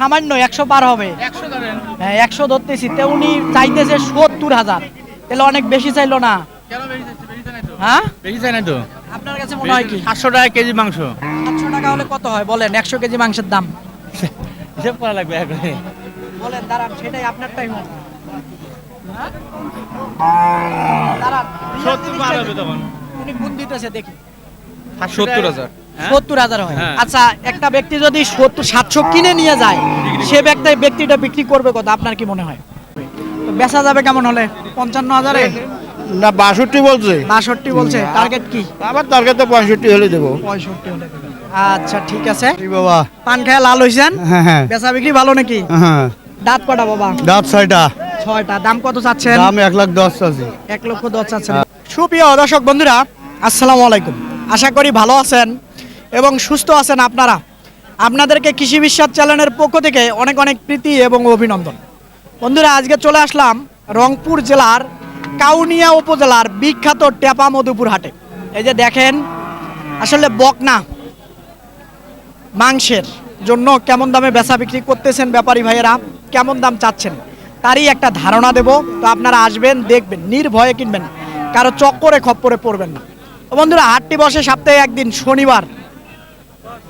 সামান্য একশো পার হবে। হ্যাঁ একশো ধরতেছি। তো উনি চাইতেছে সত্তর হাজার। তাহলে অনেক বেশি চাইলো না। হ্যাঁ? বেশি চাই নাই তো? আপনার কাছে মনে হয় কি? সাতশো টাকা কেজি মাংস। সাতশো টাকা হলে কত হয়? বলেন একশো কেজি মাংসের দাম। হিসেব করা লাগবে বলেন দাঁড়ান সেটাই হ্যাঁ? দাঁড়ান, সত্তর পার হবে তখন। উনি গুণ দিতেছে দেখি। সত্তর হাজার। সত্তর হাজার হয়। হ্যাঁ। আচ্ছা একটা ব্যক্তি যদি সত্তর সাতশো কিনে নিয়ে যায় সে ব্যক্তি ব্যক্তিটা বিক্রি করবে কত? আপনার কি মনে হয়? বেচা যাবে কেমন হলে? পঞ্চান্ন হাজারে? না বাষট্টি বলছে। বাষট্টি বলছে। টার্গেট কি? আবার টার্গেট তো পঁয়ষট্টি হলে দেবো। পঁয়ষট্টি হলে আচ্ছা ঠিক আছে। বাবা। পান খায় লাল হয়েছেন হ্যাঁ হ্যাঁ। বেচা বিক্রি ভালো নাকি? হ্যাঁ। দাঁত কটা বাবা? দাঁত ছয়টা। ছয়টা। দাম কত চাচ্ছেন? দাম এক লাখ দশ আছে এক লক্ষ দশ চাচ্ছেন। সুপ্রিয় দর্শক বন্ধুরা আসসালামু আলাইকুম। আশা করি ভালো আছেন। এবং সুস্থ আছেন আপনারা। আপনাদেরকে কৃষি বিশ্বাস চ্যানেলের পক্ষ থেকে অনেক অনেক প্রীতি এবং অভিনন্দন। বন্ধুরা, আজকে চলে আসলাম রংপুর জেলার কাউনিয়া উপজেলার বিখ্যাত টেপা মধুপুর হাটে। এই যে দেখেন, আসলে বকনা মাংসের জন্য কেমন দামে বেচা বিক্রি করতেছেন ব্যাপারী ভাইয়েরা, কেমন দাম চাচ্ছেন তারই একটা ধারণা দেব। তো আপনারা আসবেন, দেখবেন, নির্ভয়ে কিনবেন কারও চক্করে খপ্পরে পড়বেন না। বন্ধুরা, হাটটি বসে সপ্তাহে একদিন শনিবার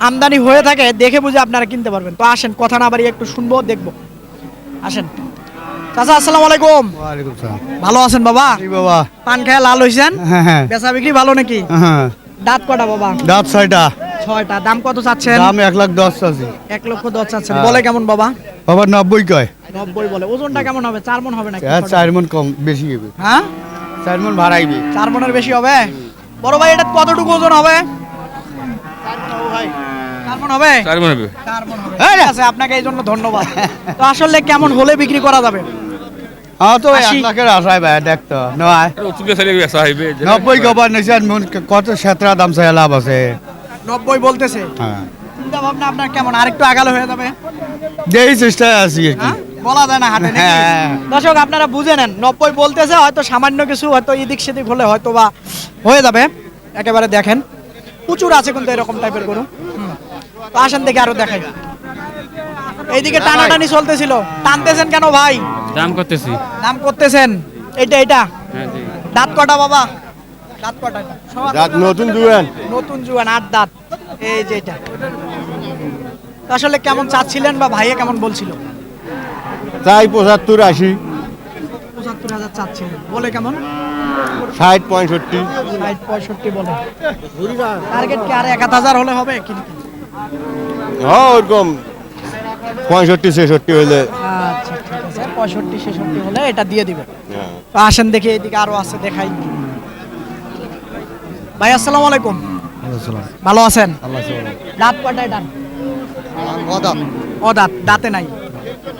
আমদানি হয়ে থাকে দেখে বুঝে আপনারা কিনতে পারবেন। তো আসেন কথা না বাড়ি একটু শুনব দেখব। আসেন। চাচা আসসালামু আলাইকুম। ওয়ালাইকুম সালাম। ভালো আছেন বাবা? বাবা। পান খায় লাল হয়েছেন হ্যাঁ হ্যাঁ। বেচা বিক্রি ভালো নাকি? হ্যাঁ। দাঁত কটা বাবা? দাঁত ছয়টা। ছয়টা। দাম কত চাচ্ছেন? দাম এক লাখ দশ এক লক্ষ দশ চাচ্ছেন। বলে কেমন বাবা? আবার নব্বই কয়। নব্বই বলে। ওজনটা কেমন হবে? চার মন হবে হ্যাঁ চার মন কম বেশি হবে। হ্যাঁ? চার মন ভাড়াইবে চার মনের বেশি হবে? বড় ভাই এটা কতটুকু ওজন হবে? চার মণ হবে? চার হবে। চার হবে। ঠিক আছে আপনাকে এই জন্য ধন্যবাদ। তো আসলে কেমন হলে বিক্রি করা যাবে? হ্যাঁ তো এক লাখের আশায় ভাই দেখতো নয়। উঁচুকে চালিয়ে বেসা হইবে নব্বই কবার নিছেন কত সেতরা দাম চাই লাভ আছে। নব্বই বলতেছে। হ্যাঁ। চিন্তা ভাবনা আপনার কেমন? আরেকটু আগালো হয়ে যাবে। যেই চেষ্টায় আছি আর কি। হ্যাঁ? বলা যায় না হাটে? হ্যাঁ। দর্শক আপনারা বুঝে নেন নব্বই বলতেছে হয়তো সামান্য কিছু হয়তো এদিক সেদিক হলে হয়তো বা হয়ে যাবে। একেবারে দেখেন। প্রচুর আছে কিন্তু এরকম টাইপের গরু। তো আসেন দেখে আরও দেখাই। এইদিকে টানাটানি চলতেছিল। টানতেছেন কেন ভাই? দাম করতেছি। নাম করতেছেন। এইটা এইটা? দাঁত কটা বাবা? দাঁত কটা? এটা? রাত নতুন দুয়ান নতুন জুয়ান আট দাঁত। এই যে এটা। তো আসলে কেমন চাচ্ছিলেন বা ভাইয়া কেমন বলছিল? চাই পঁচাত্তর আশি। পঁচাত্তর হাজার চাচ্ছিলেন। বলে কেমন? ষাট পঁয়ষট্টি। ষাট পঁয়ষট্টি বলে। টার্গেট কি আর এক হাজার হলে হবে? কি হ্যাঁ ওরকম। পঁয়ষট্টি ছেষট্টি হইলে। আচ্ছা ঠিক আছে। পঁয়ষট্টি ছেষট্টি হলে এটা দিয়ে দিবে। তো আসেন দেখি এদিকে আরও আছে দেখাই। ভাই আসসালামু আলাইকুম। ভালো আছেন? দাঁত কটায় ডান? ও দাঁত দাঁতে নাই।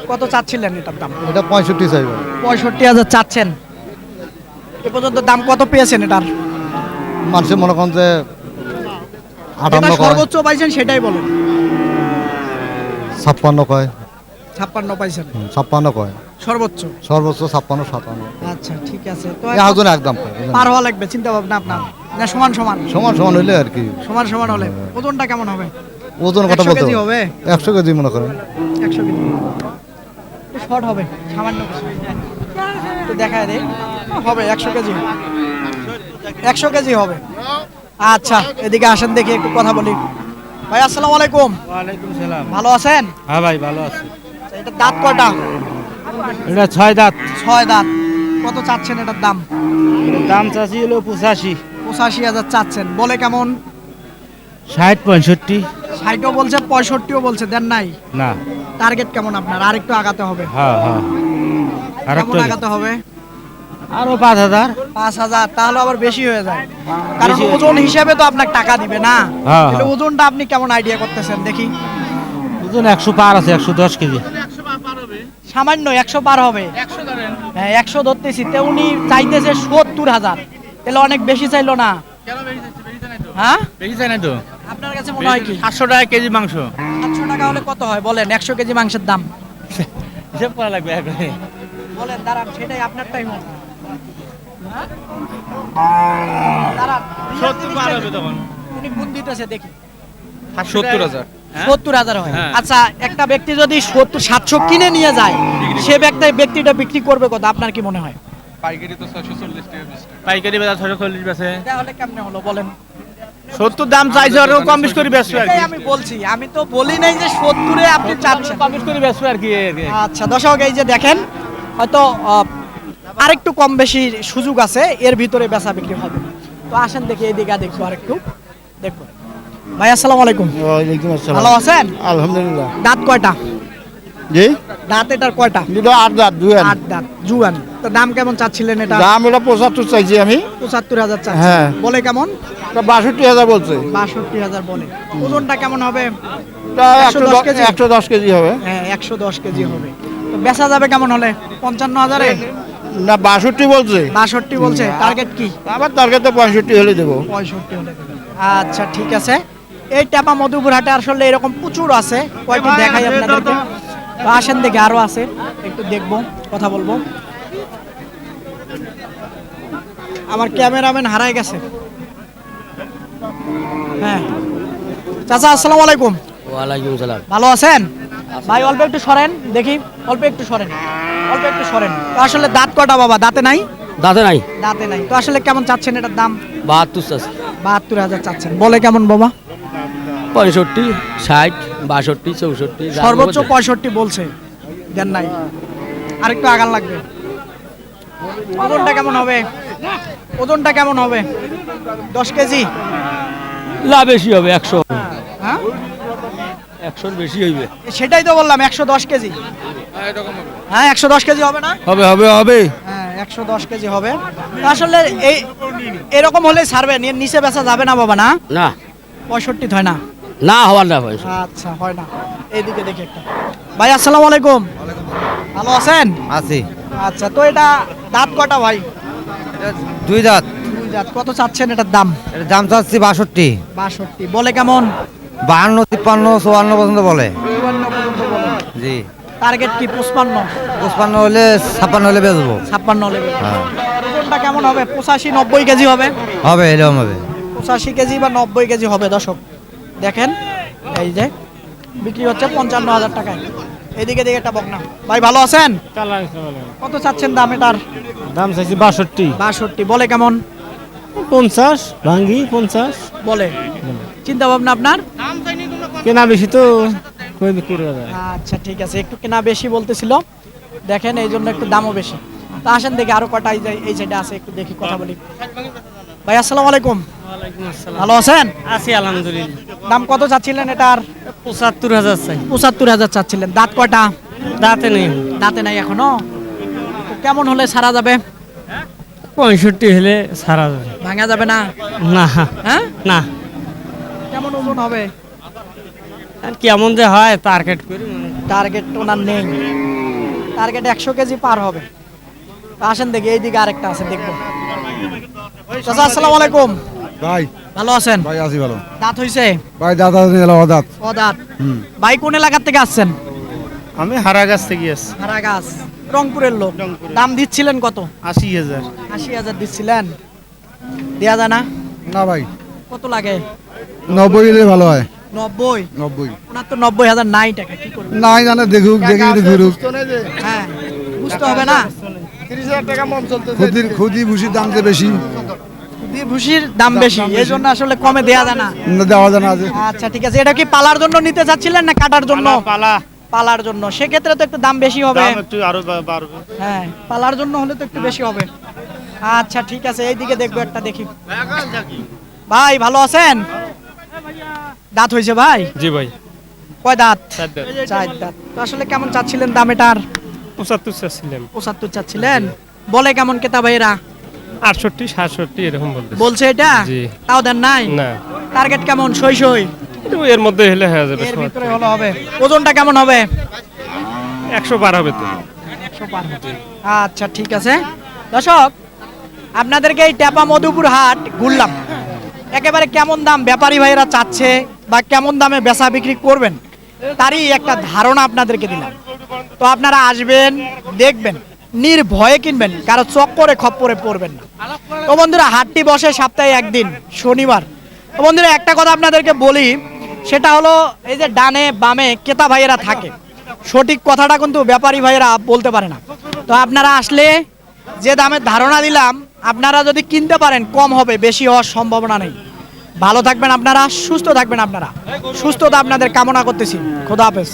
কত চাচ্ছিলেন এটার দাম? এটা পঁয়ষট্টি চাইবে। পঁয়ষট্টি হাজার চাচ্ছেন। এ পর্যন্ত দাম কত পেয়েছেন এটার? মানুষের মনে করেন যে আটান্ন কয়। সর্বোচ্চ পাইছেন সেটাই বলেন। ছাপ্পান্ন কয়। ছাপ্পান্ন পাইছেন। ছাপ্পান্ন কয়। সর্বোচ্চ? সর্বোচ্চ ছাপ্পান্ন সাতান্ন। আচ্ছা ঠিক আছে। তো একজন একদম পার হওয়া লাগবে চিন্তা ভাবনা আপনার। না সমান সমান। সমান সমান হইলে আর কি। সমান সমান হলে। ওজনটা কেমন হবে? ওজন কথা 100 বলতে হবে? একশো কেজি মনে করেন। একশো কেজি। শর্ট হবে সামান্য। কিছু একটু দেখায় দে হবে একশো কেজি। একশো কেজি হবে। আচ্ছা এদিকে আসেন দেখি একটু কথা বলি। ভাই আসসালামু আলাইকুম। ওয়ালাইকুম সালাম। ভালো আছেন? হ্যাঁ ভাই ভালো আছে। আচ্ছা, এটা দাঁত কয়টা? এটা ছয় দাঁত। ছয় দাঁত। কত চাচ্ছেন এটার দাম? দাম চাষি হলো পঁচাশি। পঁচাশি হাজার চাচ্ছেন। বলে কেমন? ষাট পঁয়ষট্টি। ষাটও বলছে পঁয়ষট্টিও বলছে দেন নাই? না। টার্গেট কেমন আপনার? আরেকটু আগাতে হবে। হ্যাঁ হ্যাঁ। আর কেমন আগাতে হবে? আরও পাঁচ হাজার? পাঁচ হাজার তাহলে আবার বেশি হয়ে যায়। কারণ ওজন হিসেবে তো আপনাকে টাকা দিবে না। হ্যাঁ, হ্যাঁ। ওজনটা আপনি কেমন আইডিয়া করতেছেন? দেখি। ওজন একশো পার আছে একশো দশ কেজি। সামান্য একশো পার হবে। হ্যাঁ একশো ধরতেছি। তো উনি চাইতেছে সত্তর হাজার। তাহলে অনেক বেশি চাইলো না। হ্যাঁ? বেশি চাই নাই তো? আপনার কাছে মনে হয় কি? সাতশো টাকা কেজি মাংস। সাতশো টাকা হলে কত হয়? বলেন একশো কেজি মাংসের দাম। হিসেব করা লাগবে বলেন দাঁড়ান সেটাই আপনারটাই হোক হ্যাঁ? হয়। আচ্ছা একটা ব্যক্তি যদি সত্তর সাতশো কিনে নিয়ে যায় সে ব্যক্তি ব্যক্তিটা বিক্রি করবে কত? আপনার কি মনে হয়? পাইকারি বাজার ছশো চল্লিশ বেছে তাহলে কেমনে হলো বলেন। সত্তর দাম চাইছে আর কম বেশ করে বেচবে আর আমি বলছি আমি তো বলি নাই যে সত্তরে আপনি চাচ্ছেন কম বেশ করে বেচবে আর কি। আচ্ছা দর্শক এই যে দেখেন হয়তো আরেকটু কম বেশি সুযোগ আছে এর ভিতরে বেচা বিক্রি হবে তো আসেন দেখি এদিকে দেখব আরেকটু। দেখব ভাই আসসালামু আলাইকুম। ওয়ালাইকুম ভালো আছেন? আলহামদুলিল্লাহ। দাঁত কয়টা? জি? দাঁত এটার কয়টা? দুটো আট দাঁত আট দাঁত জুয়ান। তো দাম কেমন চাচ্ছিলেন এটা? দাম এটা পঁচাত্তর চাইছি আমি। পঁচাত্তর হাজার চাচ্ছেন। হ্যাঁ। বলে কেমন? বাষট্টি হাজার বলছে। বাষট্টি হাজার বলে। ওজনটা কেমন হবে? একশো 110 দশ কেজি? হবে। হ্যাঁ একশো দশ কেজি হবে। তো বেচা যাবে কেমন হলে? পঞ্চান্ন হাজারে? না বাষট্টি বলছে। বাষট্টি বলছে। টার্গেট কি? আমার টার্গেট তো পঁয়ষট্টি হলে দেবো। পঁয়ষট্টি। হলে আচ্ছা ঠিক আছে। এই টাপা মধুপুর হাটে আসলে এরকম প্রচুর আছে। কয়েকটি দেখাই আপনাদেরকে। তো আসেন দেখে আরও আছে। একটু দেখব কথা বলব। আমার ক্যামেরাম্যান হারাই গেছে। হ্যাঁ। চাচা আসসালামু আলাইকুম। ওয়ালাইকুম সালাম। ভালো আছেন? ভাই অল্প একটু সরেন দেখি। অল্প একটু সরেন। অল্প একটু সরেন। তো আসলে দাঁত কটা বাবা? দাঁতে নাই? দাদা নাই। দাঁতে নাই। তো আসলে কেমন চাচ্ছেন এটার দাম? বাহাত্তর আছে বাহাত্তর হাজার চাচ্ছেন। বলে কেমন বাবা? পঁয়ষট্টি ষাট বাষট্টি চৌষট্টি সর্বোচ্চ পঁয়ষট্টি বলছে। দেন নাই। আরেকটু আগান লাগবে। ওজনটা কেমন হবে? ওজনটা কেমন হবে? দশ কেজি? না বেশি হবে একশো হ্যাঁ? একশোর বেশি হইবে। সেটাই তো বললাম একশো দশ কেজি। হ্যাঁ একশো দশ কেজি হবে না? হবে হবে হবে। হ্যাঁ একশো দশ কেজি হবে। আসলে এই এরকম হলে ছাড়বে নিচে বেচা যাবে না বাবা না? না। পঁয়ষট্টি হয় না? না হওয়ার না আচ্ছা হয় না। এইদিকে দেখি একটা। ভাই আসসালামু আলাইকুম। ভালো আছেন? আছি। আচ্ছা তো এটা দাঁত কটা ভাই? দুই দাঁত। দুই দাঁত। কত চাচ্ছেন এটার দাম? দাম চাচ্ছি বাষট্টি। বাষট্টি। বলে কেমন? বাহান্ন তিপ্পান্ন চুয়ান্ন পর্যন্ত বলে। জি। টার্গেট কি? পঁচপান্ন। পঁচপান্ন হলে ছাপ্পান্ন হলে বেচবো। ছাপ্পান্ন লেবে হ্যাঁ। ওজনটা কেমন হবে? পঁচাশি নব্বই কেজি হবে? হবে এরকম হবে। পঁচাশি কেজি বা নব্বই কেজি হবে দর্শক। দেখেন এই যে বিক্রি হচ্ছে পঞ্চান্ন হাজার টাকায়। এদিকে দিকে একটা বকনা। ভাই ভালো আছেন? কত চাচ্ছেন দাম এটার? দাম চাইছি বাষট্টি। বাষট্টি বলে কেমন? পঞ্চাশ ভাঙ্গি পঞ্চাশ। বলে। চিন্তা ভাবনা আপনার? কেনা বেশি তো আচ্ছা ঠিক আছে। একটু কেনা বেশি বলতেছিল। দেখেন এই জন্য একটু দামও বেশি। তা আসেন দেখি আরও কটা এই সাইডে আছে একটু দেখি কথা বলি। ভাই আসসালামু আলাইকুম। ভালো আছেন? আছি আলহামদুলিল্লাহ। দাম কত চাচ্ছিলেন এটার? পঁচাত্তর হাজার চাই। পঁচাত্তর হাজার চাচ্ছিলেন। দাঁত কয়টা? দাঁতে নেই। দাঁতে নাই এখনও? কেমন হলে সারা যাবে? পঁয়ষট্টি হলে সারা যাবে। ভাঙা যাবে না? না। হ্যাঁ? না। কেমন ওজন হবে? আর কেমন যে হয় টার্গেট করি। টার্গেট ওনার নেই। টার্গেট একশো কেজি পার হবে। আসেন দেখি এইদিকে আরেকটা আছে দেখব। চাচা আসসালামু আলাইকুম। ভাই। ভালো আছেন? ভাই আছি ভালো। দাঁত হইছে? ভাই দাঁত ও দাঁত। ভাই কোন এলাকার থেকে আসছেন? আমি হারা গাছ থেকে আসছি। হারা গাছ রংপুরের লোক। দাম দিচ্ছিলেন কত? আশি হাজার। আশি হাজার দিচ্ছিলেন। দেয়া যায় না? না ভাই। কত লাগে? নব্বই ভালো হয়। নব্বই? নব্বই। ওনার তো নব্বই হাজার নাই টাকা কি করবে নাই জানে দেখুক দেখি ঘুরুক হ্যাঁ বুঝতে হবে না? খুদির খুদি ভুসির দাম যে বেশি। দিয়ে ভুসির দাম বেশি এই জন্য আসলে কমে দেয়া যায় না। না দেওয়া জানা আছে আচ্ছা ঠিক আছে। এটা কি পালার জন্য নিতে চাচ্ছিলেন না কাটার জন্য? পালা পালার জন্য। সেক্ষেত্রে তো একটু দাম বেশি হবে। একটু আরও বাড়বে। হ্যাঁ পালার জন্য হলে তো একটু বেশি হবে। আচ্ছা ঠিক আছে। এইদিকে দেখব একটা দেখি। ভাই ভালো আছেন? দাঁত হয়েছে ভাই? জি ভাই। কয় দাঁত? চার দাঁত। তো আসলে কেমন চাচ্ছিলেন দাম এটার? পঁচাত্তর চাচ্ছিলাম পঁচাত্তর চাচ্ছিলেন। বলে কেমন কেতা ভাইয়েরা? আটষট্টি সাতষট্টি এরকম বলতে বলছে এটা? তাও দেন নাই? না। টার্গেট কেমন? সই সই? এর মধ্যে হলে হয়ে যাবে এর ভিতরে হলো হবে। ওজনটা কেমন হবে? একশো বার হবে তো। একশো পার আচ্ছা ঠিক আছে। দর্শক আপনাদেরকে এই ট্যাপা মধুপুর হাট ঘুরলাম। একেবারে কেমন দাম ব্যাপারী ভাইয়েরা চাচ্ছে বা কেমন দামে বেচা বিক্রি করবেন, তারই একটা ধারণা আপনাদেরকে দিলাম। তো আপনারা আসবেন, দেখবেন, নির্ভয়ে কিনবেন, কারও চক্করে খপ্পরে পড়বেন না। তো বন্ধুরা, হাটটি বসে সপ্তাহে একদিন, শনিবার। তো বন্ধুরা, একটা কথা আপনাদেরকে বলি, সেটা হলো, এই যে ডানে বামে ক্রেতা ভাইয়েরা থাকে, সঠিক কথাটা কিন্তু ব্যাপারী ভাইয়েরা বলতে পারে না। তো আপনারা আসলে যে দামের ধারণা দিলাম আপনারা যদি কিনতে পারেন, কম হবে, বেশি হওয়ার সম্ভাবনা নেই। ভালো থাকবেন আপনারা, সুস্থ থাকবেন আপনারা। সুস্থতা আপনাদের কামনা করতেছি। খোদা হাফেজ।